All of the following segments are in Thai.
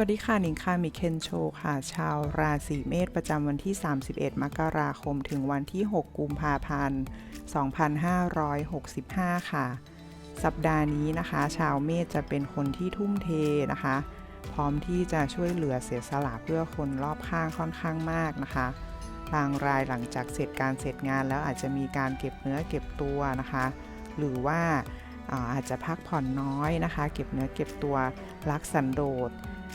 วัสดีค่ะหนิงค่ะมิเคนโชค่ะ ชาวราศีเมษประจำวันที่ 31 มกราคม ถึงวันที่ 6 กุมภาพันธ์ 2565 ค่ะ สัปดาห์นี้นะคะ ชาวเมษจะเป็นคนที่ทุ่มเทนะคะ พร้อมที่จะช่วยเหลือเสียสละเพื่อคนรอบข้างค่อนข้างมากนะคะ บางรายหลังจากเสร็จการเสร็จงานแล้วอาจจะมีการเก็บเนื้อเก็บตัวนะคะ หรือว่าอาจจะพักผ่อนน้อยนะคะ เก็บเนื้อเก็บตัวรักสันโดษ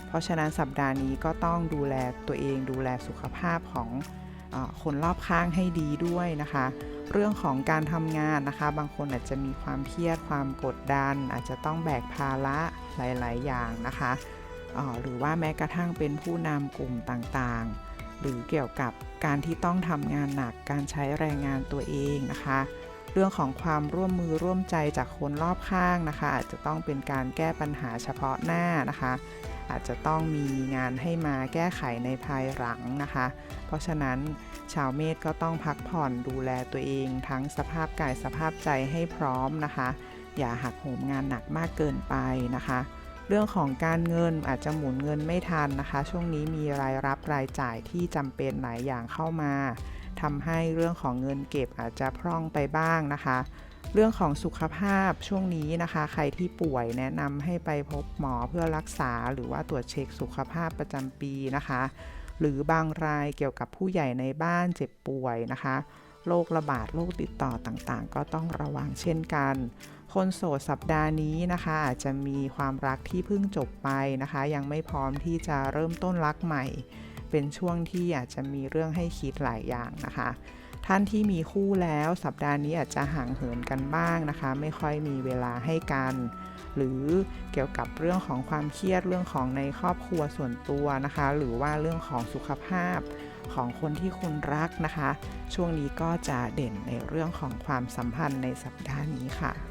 เพราะฉะนั้นสัปดาห์นี้ก็ต้องดูแลตัวเองดูแลสุขภาพของอคนรอบข้างให้ดีด้วยนะคะ เรื่องของการทำงานนะคะ บางคนอาจจะมีความเครียดความกดดัน อาจจะต้องแบกภาระหลาย ๆ อย่างนะคะหรือว่าแม้กระทั่งเป็นผู้นำกลุ่มต่างๆ หรือเกี่ยวกับการที่ต้องทำงานหนักการใช้แรงงานตัวเองนะคะ เรื่องของความร่วมมือร่วมใจจากคนรอบข้างนะคะ อาจจะต้องเป็นการแก้ปัญหาเฉพาะหน้านะคะ อาจจะต้องมีงานให้มาแก้ไขในภายหลังนะคะ เพราะฉะนั้นชาวเมษก็ต้องพักผ่อนดูแลตัวเอง ทั้งสภาพกายสภาพใจให้พร้อมนะคะ อย่าหักโหมงานหนักมากเกินไปนะคะเรื่องของการเงินอาจจะหมุนเงินไม่ทันนะคะ ช่วงนี้มีรายรับรายจ่ายที่จำเป็นหลายอย่างเข้ามา ทำให้เรื่องของเงินเก็บอาจจะพร่องไปบ้างนะคะ เรื่องของสุขภาพช่วงนี้นะคะ ใครที่ป่วยแนะนำให้ไปพบหมอเพื่อรักษา หรือว่าตรวจเช็คสุขภาพประจำปีนะคะ หรือบางรายเกี่ยวกับผู้ใหญ่ในบ้านเจ็บป่วยนะคะโรคระบาดโรคติดต่อต่างๆ ก็ต้องระวังเช่นกัน คนโสดสัปดาห์นี้นะคะ อาจจะมีความรักที่เพิ่งจบไปนะคะ ยังไม่พร้อมที่จะเริ่มต้นรักใหม่ เป็นช่วงที่อาจจะมีเรื่องให้คิดหลายอย่างนะคะ ท่านที่มีคู่แล้วสัปดาห์นี้อาจจะห่างเหินกันบ้างนะคะ ไม่ค่อยมีเวลาให้กัน หรือเกี่ยวกับเรื่องของความเครียดเรื่องของในครอบครัวส่วนตัวนะคะ หรือว่าเรื่องของสุขภาพของคนที่คุณรักนะคะ ช่วงนี้ก็จะเด่นในเรื่องของความสัมพันธ์ในสัปดาห์นี้ค่ะ